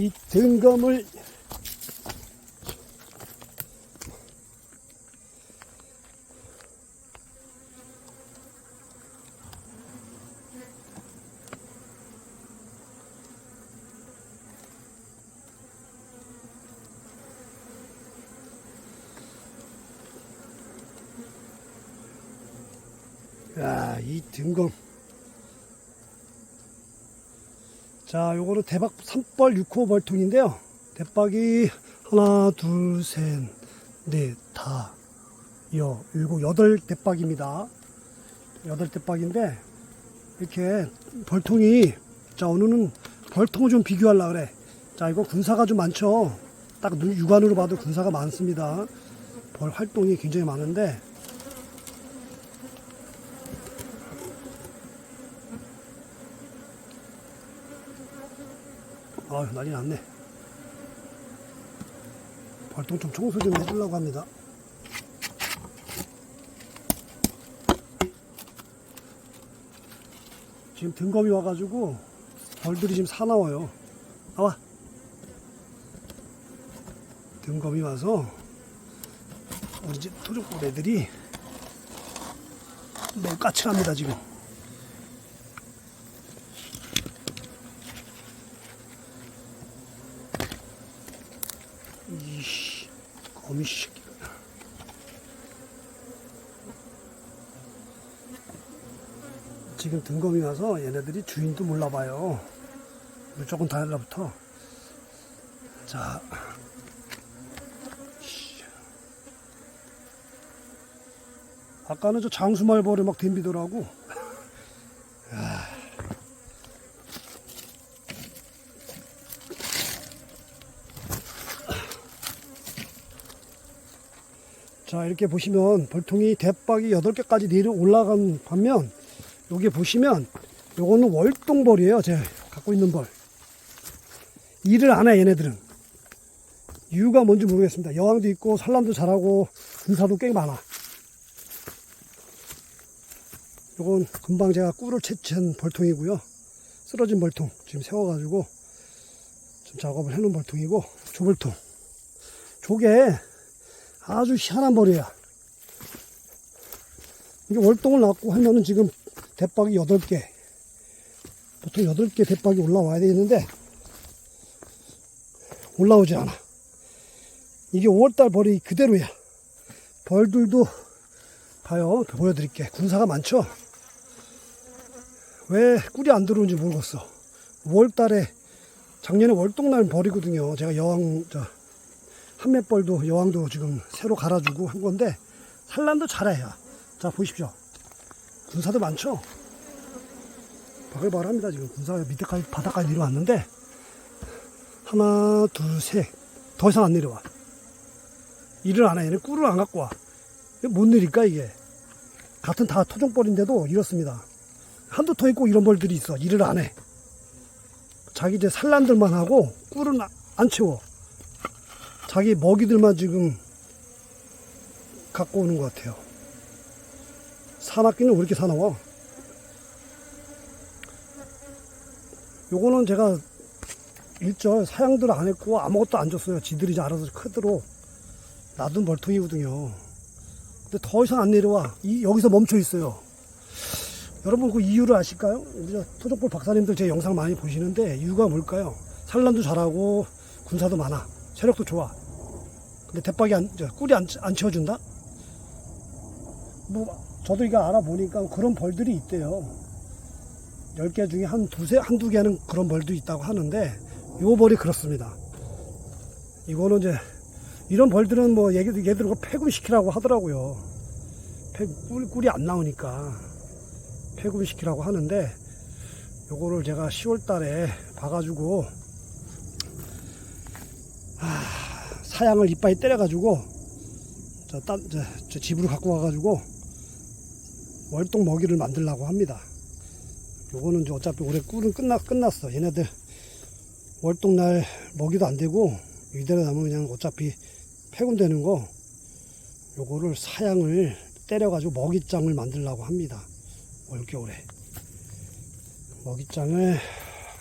이 등검을 야, 이 등검. 자, 요거는 대박 3벌 6호 벌통인데요. 대박이 하나, 둘, 셋, 넷, 다, 여, 일곱, 여덟 대박입니다. 여덟 대박인데, 이렇게 벌통이, 자, 오늘은 벌통을 좀 비교하려고 그래. 자, 이거 군사가 좀 많죠? 딱 눈- 육안으로 봐도 군사가 많습니다. 벌 활동이 굉장히 많은데, 아 난리 났네. 벌통 좀 청소 좀 해주려고 합니다. 지금 등검이 와가지고 벌들이 지금 사나워요. 나와. 등검이 와서 우리 집 토종벌 애들이 너무 까칠합니다 지금. 새끼. 지금 등검이 와서 얘네들이 주인도 몰라봐요. 무조건 달라붙어. 자. 씨. 아까는 저 장수말벌에 막 덤비더라고. 자 이렇게 보시면 벌통이 대박이 8개까지 내려 올라간 반면 여기 보시면 요거는 월동벌이에요 제가 갖고 있는 벌. 일을 안 해 얘네들은. 이유가 뭔지 모르겠습니다. 여왕도 있고 산란도 잘하고 군사도 꽤 많아. 요건 금방 제가 꿀을 채취한 벌통이고요. 쓰러진 벌통 지금 세워가지고 좀 작업을 해놓은 벌통이고 조벌통. 조개 아주 희한한 벌이야. 이게 월동을 낳고 하면은 지금 대박이 8개. 보통 8개 대박이 올라와야 되는데, 올라오지 않아. 이게 5월달 벌이 그대로야. 벌들도, 봐요. 보여드릴게. 군사가 많죠? 왜 꿀이 안 들어오는지 모르겠어. 5월달에, 작년에 월동날 벌이거든요. 제가 여왕, 저, 한맷벌도 여왕도 지금 새로 갈아주고 한 건데 산란도 잘해요. 자 보십시오. 군사도 많죠. 바글바글합니다 지금 군사가 밑에까지 바닥까지 내려왔는데 하나 둘셋더 이상 안 내려와. 일을 안 해. 얘는 꿀을 안 갖고 와. 못 내릴까 이게. 같은 다 토종벌인데도 이렇습니다. 한두 터 있고 이런 벌들이 있어. 일을 안 해. 자기 이제 산란들만 하고 꿀은 아- 안 채워. 자기 먹이들만 지금 갖고 오는 것 같아요. 사납기는 왜 이렇게 사나워? 요거는 제가 일절 사양들 안 했고 아무것도 안 줬어요. 지들이 이제 알아서 크도록 놔둔 벌통이거든요. 근데 더 이상 안 내려와. 이, 여기서 멈춰 있어요. 여러분 그 이유를 아실까요? 우리 저 토종벌 박사님들 제 영상 많이 보시는데 이유가 뭘까요? 산란도 잘하고 군사도 많아. 체력도 좋아. 근데 대박이 안, 저, 꿀이 안, 안 채워준다? 뭐, 저도 이거 알아보니까 그런 벌들이 있대요. 10개 중에 한 두세, 한두 개는 그런 벌도 있다고 하는데, 요 벌이 그렇습니다. 이거는 이제, 이런 벌들은 뭐, 얘들, 얘들 그 폐군시키라고 하더라고요. 폐, 꿀, 꿀이 안 나오니까, 폐군시키라고 하는데, 요거를 제가 10월 달에 봐가지고, 사양을 이빨에 때려가지고 저, 딴, 저, 저 집으로 갖고 와가지고 월동 먹이를 만들려고 합니다. 요거는 이제 어차피 올해 꿀은 끝나, 끝났어. 얘네들 월동날 먹이도 안 되고 이대로 나면 그냥 어차피 폐군되는 거 요거를 사양을 때려가지고 먹이장을 만들려고 합니다. 올겨울에. 먹이장을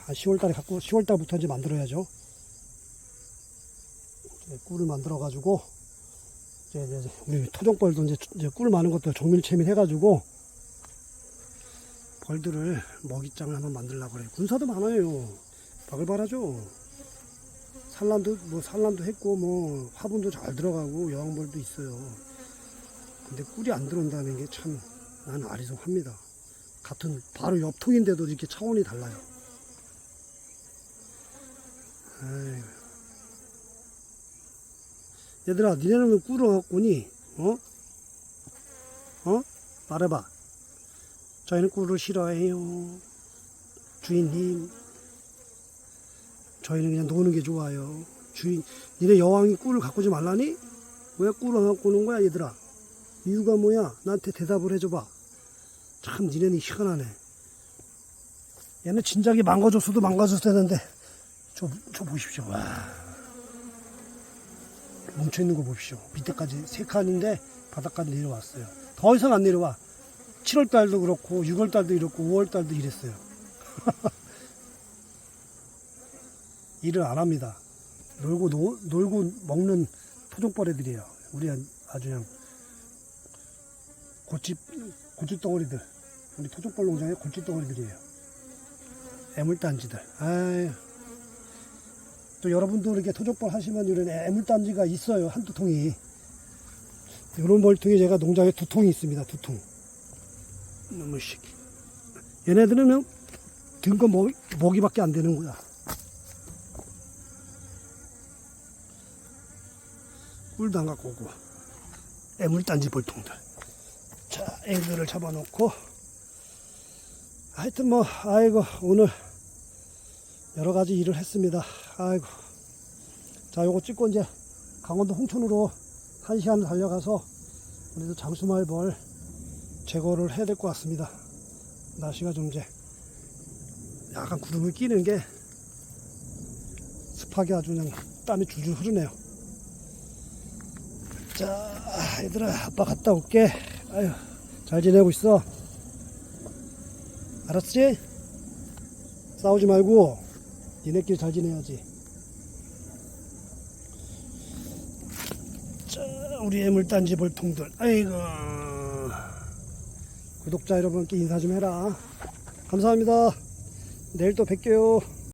한 10월달에 갖고 10월달부터 이제 만들어야죠. 이제 꿀을 만들어 가지고 이제, 이제 이제 우리 토종벌도 이제, 이제 꿀 많은 것도 정밀체밀 해가지고 벌들을 먹이장을 한번 만들려고 그래요. 군사도 많아요. 바글바라죠. 산란도 뭐 산란도 했고 뭐 화분도 잘 들어가고 여왕벌도 있어요. 근데 꿀이 안 들어온다는 게참 나는 아리송합니다. 같은 바로 옆 통인데도 이렇게 차원이 달라요. 아이고. 얘들아, 니네는 왜 꿀을 갖고 오니? 어? 어? 말해봐. 저희는 꿀을 싫어해요. 주인님. 저희는 그냥 노는 게 좋아요. 주인, 니네 여왕이 꿀을 갖고 오지 말라니? 왜 꿀을 안 갖고 오는 거야, 얘들아? 이유가 뭐야? 나한테 대답을 해줘봐. 참, 니네는 희한하네. 얘는 진작에 망가졌어도 망가졌어야 되는데, 저, 저 보십시오. 와. 뭉쳐 있는 거 보십시오. 밑에까지 세 칸인데, 바닥까지 내려왔어요. 더 이상 안 내려와. 7월 달도 그렇고, 6월 달도 이렇고, 5월 달도 이랬어요. 일을 안 합니다. 놀고 노, 놀고 먹는 토종벌애들이에요. 우리 아주 그냥 고집 고집 덩어리들. 우리 토종벌 농장의 고집 덩어리들이에요. 애물단지들. 아유. 또 여러분도 이렇게 토종벌 하시면 이런 애물단지가 있어요. 한두 통이. 이런 벌통이 제가 농장에 두 통이 있습니다. 두 통. 너무씩. 얘네들은 등거 먹이, 먹이밖에 안 되는 거야. 꿀도 안 갖고 오고 애물단지 벌통들 자 애들을 잡아놓고 하여튼 뭐 아이고 오늘 여러 가지 일을 했습니다 아이고 자 요거 찍고 이제 강원도 홍천으로 한 시간 달려가서 우리도 장수말벌 제거를 해야 될 것 같습니다 날씨가 좀 이제 약간 구름을 끼는 게 습하게 아주 그냥 땀이 줄줄 흐르네요 자, 얘들아, 아빠 갔다 올게. 아유, 잘 지내고 있어. 알았지? 싸우지 말고, 니네끼리 잘 지내야지. 자, 우리 애물단지 볼통들. 아이고. 구독자 여러분께 인사 좀 해라. 감사합니다. 내일 또 뵐게요.